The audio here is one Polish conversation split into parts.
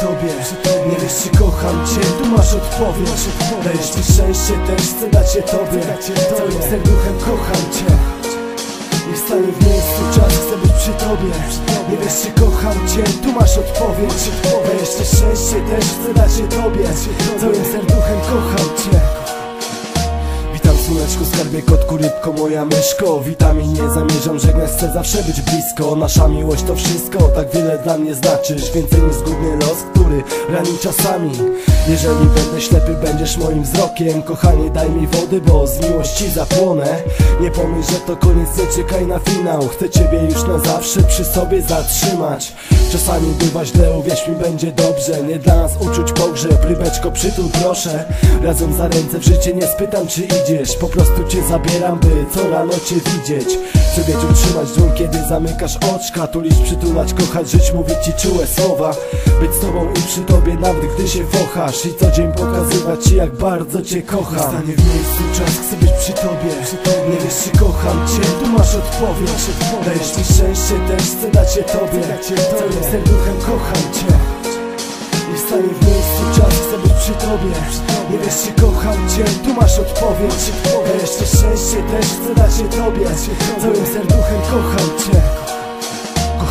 tobie. Nie wiesz czy kocham cię, tu masz odpowiedź. Dajesz mi szczęście, też chcę dać je tobie. Całym serduchem kocham cię. Nie stanie w miejscu, czas chcę być przy tobie. Nie wiesz czy kocham cię, tu masz odpowiedź. Dajesz mi szczęście, też chcę dać je tobie. Całym serduchem kocham cię słoneczku, skarbie kotku, rybko, moja myszko. Witam i nie zamierzam żegnać, chcę zawsze być blisko. Nasza miłość to wszystko, tak wiele dla mnie znaczysz. Więcej niż zgubny los, który rani czasami. Jeżeli będę ślepy, będziesz moim wzrokiem. Kochanie, daj mi wody, bo z miłości zapłonę. Nie pomyśl, że to koniec, nie czekaj na finał. Chcę ciebie już na zawsze przy sobie zatrzymać Czasami bywa źle, uwierz mi, będzie dobrze. Nie dla nas uczuć pogrzeb, rybeczko przytul proszę. Razem za ręce w życie nie spytam czy idziesz. Po prostu cię zabieram, by co rano cię widzieć Chcę wieczór trzymać dłoń, kiedy zamykasz oczka. Tulić, przytulać, kochać, żyć, mówić ci czułe słowa. Być z tobą i przy tobie nawet gdy się fochasz I co dzień pokazywać ci jak bardzo cię kocham. Stanie w miejscu czas, chcę być przy tobie. Nie wiesz czy kocham cię, tu masz odpowiedź. Dajesz mi szczęście, też chcę dać je tobie. Całym serduchem kocham cię. Nie stanie w miejscu, przy tobie. Nie wiesz czy kocham cię, tu masz odpowiedź. Mi szczęście, też chcę dać je tobie. Całym serduchem kocham cię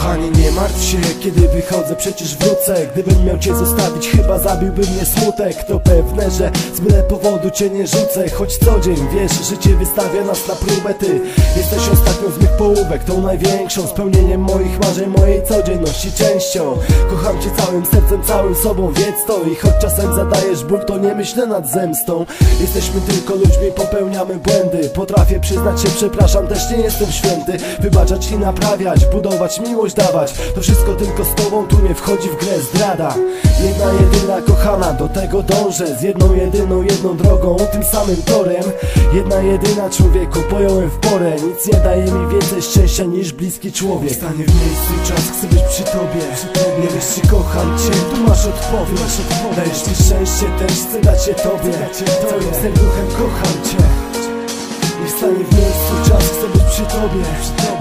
Kochanie nie martw się, kiedy wychodzę przecież wrócę. Gdybym miał cię zostawić chyba zabiłby mnie smutek. To pewne, że z byle powodu cię nie rzucę. Choć co dzień wiesz, życie wystawia nas na próbę. Ty jesteś ostatnią z mych połówek, tą największą Spełnieniem moich marzeń, mojej codzienności częścią. Kocham cię całym sercem, całym sobą, wiedz to. I choć czasem zadajesz ból, to nie myślę nad zemstą. Jesteśmy tylko ludźmi, popełniamy błędy. Potrafię przyznać się, przepraszam, też nie jestem święty. Wybaczać i naprawiać, budować miłość dawać To wszystko tylko z tobą, tu nie wchodzi w grę zdrada. Jedna jedyna kochana, do tego dążę. Z jedną jedyną, jedną drogą, tym samym torem. Jedna jedyna człowieku, pojąłem w porę. Nic nie daje mi więcej szczęścia niż bliski człowiek. Stanie w miejscu czas, chcę być przy tobie. Nie wiesz czy kocham cię, tu masz odpowiedź. Dajesz mi szczęście, też chcę dać je tobie. Całym serduchem kocham cię. Nie stanie w miejscu, tobie.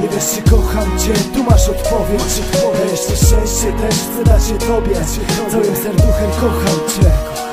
Nie wiesz czy kocham cię, tu masz odpowiedź. Dajesz mi szczęście, też chcę dać je tobie. Całym serduchem kocham cię